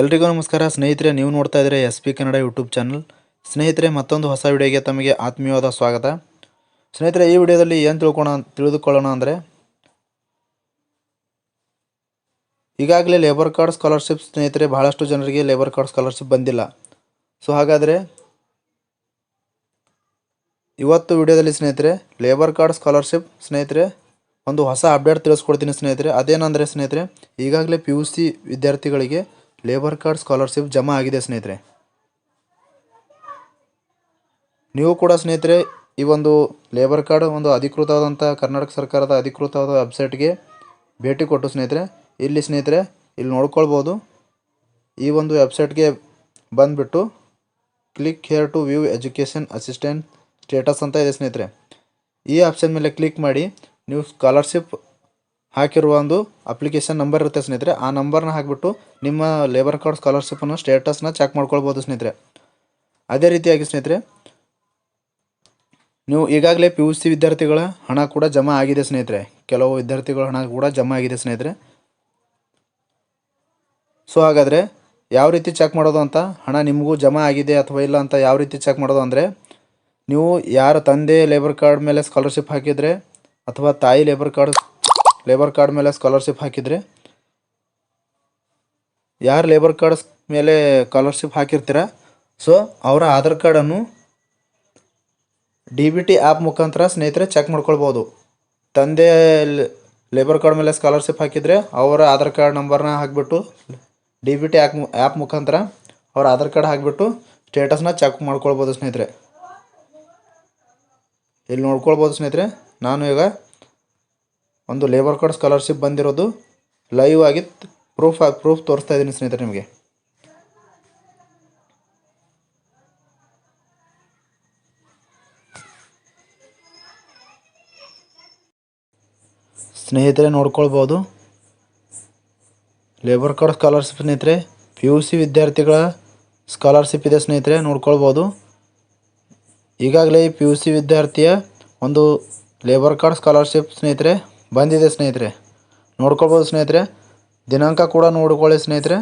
ಎಲ್ರಿಗೂ ನಮಸ್ಕಾರ. ಸ್ನೇಹಿತರೆ, ನೀವು ನೋಡ್ತಾ ಇದ್ದೀರಾ S P Kannada YouTube channel. ಸ್ನೇಹಿತರೆ, ಮತ್ತೊಂದು ಹೊಸ ವಿಡಿಯೋಗೆ ತಮಗೆ ಆತ್ಮೀಯವಾದ ಸ್ವಾಗತ. ಸ್ನೇಹಿತರೆ, ಈ ವಿಡಿಯೋದಲ್ಲಿ ಏನು ತಿಳ್ಕೊಳ ತಿಳಿದುಕೊಳ್ಳೋಣ ಅಂದರೆ, ಈಗಾಗಲೇ ಲೇಬರ್ ಕಾರ್ಡ್ ಸ್ಕಾಲರ್ಶಿಪ್ ಸ್ನೇಹಿತರೆ, ಬಹಳಷ್ಟು ಜನರಿಗೆ ಲೇಬರ್ ಕಾರ್ಡ್ ಸ್ಕಾಲರ್ಶಿಪ್ ಬಂದಿಲ್ಲ. ಸೊ, ಹಾಗಾದರೆ, ಇವತ್ತು ವಿಡಿಯೋದಲ್ಲಿ ಸ್ನೇಹಿತರೆ, ಲೇಬರ್ ಕಾರ್ಡ್ ಸ್ಕಾಲರ್ಶಿಪ್ ಸ್ನೇಹಿತರೆ, ಒಂದು ಹೊಸ ಅಪ್ಡೇಟ್ ತಿಳಿಸ್ಕೊಡ್ತೀನಿ ಸ್ನೇಹಿತರೆ. ಅದೇನಂದರೆ ಸ್ನೇಹಿತರೆ, ಈಗಾಗಲೇ ಪಿ ವಿದ್ಯಾರ್ಥಿಗಳಿಗೆ ಲೇಬರ್ ಕಾರ್ಡ್ ಸ್ಕಾಲರ್ಶಿಪ್ ಜಮಾ ಆಗಿದೆ ಸ್ನೇಹಿತರೆ. ನೀವು ಕೂಡ ಸ್ನೇಹಿತರೆ, ಈ ಒಂದು ಲೇಬರ್ ಕಾರ್ಡ್ ಒಂದು ಅಧಿಕೃತವಾದಂಥ ಕರ್ನಾಟಕ ಸರ್ಕಾರದ ಅಧಿಕೃತವಾದ ವೆಬ್ಸೈಟ್ಗೆ ಭೇಟಿ ಕೊಟ್ಟು ಸ್ನೇಹಿತರೆ, ಇಲ್ಲಿ ಸ್ನೇಹಿತರೆ, ಇಲ್ಲಿ ನೋಡ್ಕೊಳ್ಬೋದು. ಈ ಒಂದು ವೆಬ್ಸೈಟ್ಗೆ ಬಂದುಬಿಟ್ಟು click here to view education assistant status ಅಂತ ಇದೆ ಸ್ನೇಹಿತರೆ. ಈ ಆಪ್ಷನ್ ಮೇಲೆ ಕ್ಲಿಕ್ ಮಾಡಿ, ನೀವು ಸ್ಕಾಲರ್ಶಿಪ್ ಹಾಕಿರುವ ಒಂದು ಅಪ್ಲಿಕೇಶನ್ ನಂಬರ್ ಇರುತ್ತೆ ಸ್ನೇಹಿತರೆ. ಆ ನಂಬರ್ನ ಹಾಕಿಬಿಟ್ಟು ನಿಮ್ಮ ಲೇಬರ್ ಕಾರ್ಡ್ ಸ್ಕಾಲರ್ಶಿಪ್ಪನ್ನು ಸ್ಟೇಟಸ್ನ ಚೆಕ್ ಮಾಡ್ಕೊಳ್ಬೋದು ಸ್ನೇಹಿತರೆ. ಅದೇ ರೀತಿಯಾಗಿ ಸ್ನೇಹಿತರೆ, ನೀವು ಈಗಾಗಲೇ ಪಿ ಯು ಸಿ ವಿದ್ಯಾರ್ಥಿಗಳ ಹಣ ಕೂಡ ಜಮಾ ಆಗಿದೆ ಸ್ನೇಹಿತರೆ. ಕೆಲವು ವಿದ್ಯಾರ್ಥಿಗಳ ಹಣ ಕೂಡ ಜಮಾ ಆಗಿದೆ ಸ್ನೇಹಿತರೆ. ಸೊ ಹಾಗಾದರೆ ಯಾವ ರೀತಿ ಚೆಕ್ ಮಾಡೋದು ಅಂತ, ಹಣ ನಿಮಗೂ ಜಮಾ ಆಗಿದೆ ಅಥವಾ ಇಲ್ಲ ಅಂತ ಯಾವ ರೀತಿ ಚೆಕ್ ಮಾಡೋದು ಅಂದರೆ, ನೀವು ಯಾರ ತಂದೆ ಲೇಬರ್ ಕಾರ್ಡ್ ಮೇಲೆ ಸ್ಕಾಲರ್ಶಿಪ್ ಹಾಕಿದರೆ ಅಥವಾ ತಾಯಿ ಲೇಬರ್ ಕಾರ್ಡ್ ಲೇಬರ್ ಕಾರ್ಡ್ ಮೇಲೆ ಸ್ಕಾಲರ್ಶಿಪ್ ಹಾಕಿದರೆ? ಯಾರು ಲೇಬರ್ ಕಾರ್ಡ್ ಮೇಲೆ ಸ್ಕಾಲರ್ಶಿಪ್ ಹಾಕಿರ್ತೀರ? ಸೊ ಅವರ ಆಧಾರ್ ಕಾರ್ಡನ್ನು ಡಿ ಬಿ ಟಿ ಆ್ಯಪ್ ಮುಖಾಂತರ ಸ್ನೇಹಿತರೆ ಚೆಕ್ ಮಾಡ್ಕೊಳ್ಬೋದು. ತಂದೆ ಲೇಬರ್ ಕಾರ್ಡ್ ಮೇಲೆ ಸ್ಕಾಲರ್ಶಿಪ್ ಹಾಕಿದರೆ ಅವರ ಆಧಾರ್ ಕಾರ್ಡ್ ನಂಬರ್ನ ಹಾಕಿಬಿಟ್ಟು ಡಿ ಬಿ ಟಿ ಆ್ಯಪ್ ಮುಖಾಂತರ ಅವ್ರ ಆಧಾರ್ ಕಾರ್ಡ್ ಹಾಕಿಬಿಟ್ಟು ಸ್ಟೇಟಸ್ನ ಚೆಕ್ ಮಾಡ್ಕೊಳ್ಬೋದು ಸ್ನೇಹಿತರೆ. ಇಲ್ಲಿ ನೋಡ್ಕೊಳ್ಬೋದು ಸ್ನೇಹಿತರೆ, ನಾನು ಈಗ ಒಂದು ಲೇಬರ್ ಕಾರ್ಡ್ ಸ್ಕಾಲರ್ಶಿಪ್ ಬಂದಿರೋದು ಲೈವ್ ಆಗಿ ಪ್ರೂಫ್ ಆಗಿ ಪ್ರೂಫ್ ತೋರಿಸ್ತಾ ಇದ್ದೀನಿ ಸ್ನೇಹಿತರೆ ನಿಮಗೆ. ಸ್ನೇಹಿತರೆ ನೋಡ್ಕೊಳ್ಬೋದು. ಲೇಬರ್ ಕಾರ್ಡ್ ಸ್ಕಾಲರ್ಶಿಪ್ ಸ್ನೇಹಿತರೆ ಪಿ ಯು ಸಿ ವಿದ್ಯಾರ್ಥಿಗಳ ಸ್ಕಾಲರ್ಶಿಪ್ ಇದೆ ಸ್ನೇಹಿತರೆ, ನೋಡ್ಕೊಳ್ಬೋದು. ಈಗಾಗಲೇ ಪಿ ಯು ಸಿ ವಿದ್ಯಾರ್ಥಿಯ ಒಂದು ಲೇಬರ್ ಕಾರ್ಡ್ ಸ್ಕಾಲರ್ಶಿಪ್ ಸ್ನೇಹಿತರೆ ಬಂದಿದೆ ಸ್ನೇಹಿತರೆ. ನೋಡ್ಕೊಳ್ಬೋದು ಸ್ನೇಹಿತರೆ. ದಿನಾಂಕ ಕೂಡ ನೋಡ್ಕೊಳ್ಳಿ ಸ್ನೇಹಿತರೆ.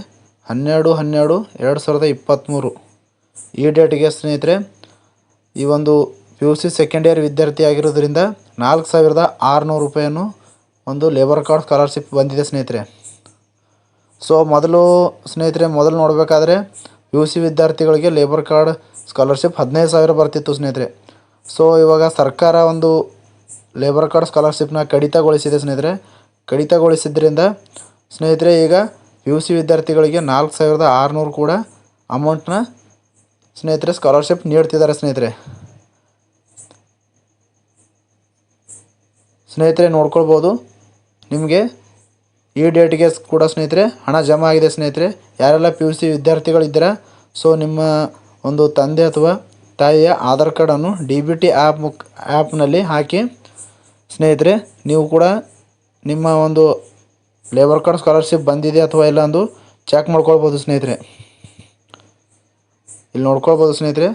ಹನ್ನೆರಡು ಹನ್ನೆರಡು ಎರಡು ಸಾವಿರದ ಇಪ್ಪತ್ತ್ಮೂರು ಈ ಡೇಟ್ಗೆ ಸ್ನೇಹಿತರೆ, ಈ ಒಂದು P U C second year ವಿದ್ಯಾರ್ಥಿ ಆಗಿರೋದ್ರಿಂದ ನಾಲ್ಕು ಸಾವಿರದ ಆರುನೂರು ರೂಪಾಯಿಯನ್ನು ಒಂದು ಲೇಬರ್ ಕಾರ್ಡ್ ಸ್ಕಾಲರ್ಶಿಪ್ ಬಂದಿದೆ ಸ್ನೇಹಿತರೆ. ಸೊ ಮೊದಲು ಸ್ನೇಹಿತರೆ, ಮೊದಲು ನೋಡಬೇಕಾದ್ರೆ ಪಿ ಯು ಸಿ ವಿದ್ಯಾರ್ಥಿಗಳಿಗೆ ಲೇಬರ್ ಕಾರ್ಡ್ ಸ್ಕಾಲರ್ಶಿಪ್ ಹದಿನೈದು ಸಾವಿರ ಬರ್ತಿತ್ತು ಸ್ನೇಹಿತರೆ. ಸೊ ಇವಾಗ ಸರ್ಕಾರ ಒಂದು ಲೇಬರ್ ಕಾರ್ಡ್ ಸ್ಕಾಲರ್ಶಿಪ್ನ ಕಡಿತಗೊಳಿಸಿದೆ ಸ್ನೇಹಿತರೆ. ಕಡಿತಗೊಳಿಸಿದ್ರಿಂದ ಸ್ನೇಹಿತರೆ, ಈಗ ಪಿ ಯು ಸಿ ವಿದ್ಯಾರ್ಥಿಗಳಿಗೆ ನಾಲ್ಕು ಸಾವಿರದ ಆರುನೂರು ಕೂಡ ಅಮೌಂಟ್ನ ಸ್ನೇಹಿತರೆ ಸ್ಕಾಲರ್ಶಿಪ್ ನೀಡ್ತಿದ್ದಾರೆ ಸ್ನೇಹಿತರೆ. ಸ್ನೇಹಿತರೆ, ನೋಡ್ಕೊಳ್ಬೋದು. ನಿಮಗೆ ಈ ಡೇಟ್ಗೆ ಕೂಡ ಸ್ನೇಹಿತರೆ ಹಣ ಜಮಾ ಆಗಿದೆ ಸ್ನೇಹಿತರೆ. ಯಾರೆಲ್ಲ ಪಿ ಯು ಸಿ ವಿದ್ಯಾರ್ಥಿಗಳಿದ್ದೀರಾ ಸೊ ನಿಮ್ಮ ಒಂದು ತಂದೆ ಅಥವಾ ತಾಯಿಯ ಆಧಾರ್ ಕಾರ್ಡನ್ನು ಡಿ ಬಿ ಟಿ ಆ್ಯಪ್ ಮುಖ ಆ್ಯಪ್ನಲ್ಲಿ ಹಾಕಿ ಸ್ನೇಹಿತರೆ, ನೀವು ಕೂಡ ನಿಮ್ಮ ಒಂದು ಲೇಬರ್ ಕಾರ್ಡ್ ಸ್ಕಾಲರ್ಶಿಪ್ ಬಂದಿದೆ ಅಥವಾ ಇಲ್ಲ ಅಂದು ಚೆಕ್ ಮಾಡ್ಕೊಳ್ಬೋದು ಸ್ನೇಹಿತರೆ. ಇಲ್ಲಿ ನೋಡ್ಕೊಳ್ಬೋದು ಸ್ನೇಹಿತರೆ,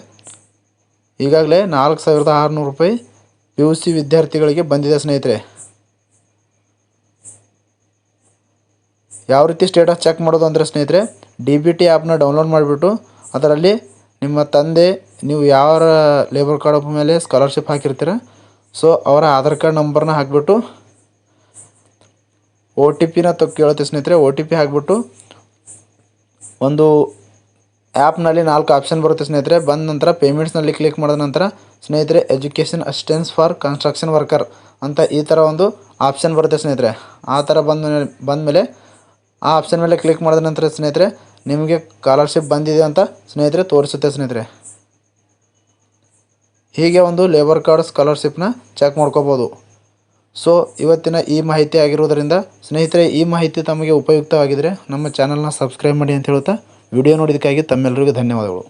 ಈಗಾಗಲೇ ನಾಲ್ಕು ಸಾವಿರದ ಆರುನೂರು ರೂಪಾಯಿ ಪಿ ಯು ಸಿ ವಿದ್ಯಾರ್ಥಿಗಳಿಗೆ ಬಂದಿದೆ ಸ್ನೇಹಿತರೆ. ಯಾವ ರೀತಿ ಸ್ಟೇಟಸ್ ಚೆಕ್ ಮಾಡೋದು ಅಂದರೆ ಸ್ನೇಹಿತರೆ ಡಿ ಬಿ ಟಿ ಆ್ಯಪ್ನ ಡೌನ್ಲೋಡ್ ಮಾಡಿಬಿಟ್ಟು ಅದರಲ್ಲಿ ನಿಮ್ಮ ತಂದೆ, ನೀವು ಯಾವ ಲೇಬರ್ ಕಾರ್ಡ್ ಮೇಲೆ ಸ್ಕಾಲರ್ಶಿಪ್ ಹಾಕಿರ್ತೀರ ಸೊ ಅವರ ಆಧಾರ್ ಕಾರ್ಡ್ ನಂಬರ್ನ ಹಾಕ್ಬಿಟ್ಟು ಒ ಟಿ ಪಿನ ತ ಕೇಳುತ್ತೆ ಸ್ನೇಹಿತರೆ ಒ ಟಿ ಪಿ ಹಾಕ್ಬಿಟ್ಟು ಒಂದು ಆ್ಯಪ್ನಲ್ಲಿ ನಾಲ್ಕು ಆಪ್ಷನ್ ಬರುತ್ತೆ ಸ್ನೇಹಿತರೆ. ಬಂದ ನಂತರ ಪೇಮೆಂಟ್ಸ್ನಲ್ಲಿ ಕ್ಲಿಕ್ ಮಾಡಿದ ನಂತರ ಸ್ನೇಹಿತರೆ education assistance for construction worker ಅಂತ ಈ ಥರ ಒಂದು ಆಪ್ಷನ್ ಬರುತ್ತೆ ಸ್ನೇಹಿತರೆ. ಆ ಥರ ಬಂದ ಮೇಲೆ ಆ ಆಪ್ಷನ್ ಮೇಲೆ ಕ್ಲಿಕ್ ಮಾಡಿದ ನಂತರ ಸ್ನೇಹಿತರೆ, ನಿಮಗೆ ಸ್ಕಾಲರ್ಶಿಪ್ ಬಂದಿದೆ ಅಂತ ಸ್ನೇಹಿತರೆ ತೋರಿಸುತ್ತೆ ಸ್ನೇಹಿತರೆ. ಹೀಗೆ ಒಂದು ಲೇಬರ್ ಕಾರ್ಡ್ ಸ್ಕಾಲರ್ಶಿಪ್ನ ಚೆಕ್ ಮಾಡ್ಕೋಬೋದು. ಸೊ ಇವತ್ತಿನ ಈ ಮಾಹಿತಿ ಆಗಿರೋದರಿಂದ ಸ್ನೇಹಿತರೆ, ಈ ಮಾಹಿತಿ ತಮಗೆ ಉಪಯುಕ್ತವಾಗಿದ್ದರೆ ನಮ್ಮ ಚಾನಲ್ನ ಸಬ್ಸ್ಕ್ರೈಬ್ ಮಾಡಿ ಅಂತ ಹೇಳ್ತಾ ವಿಡಿಯೋ ನೋಡಿದ್ದಕ್ಕಾಗಿ ತಮ್ಮೆಲ್ಲರಿಗೂ ಧನ್ಯವಾದಗಳು.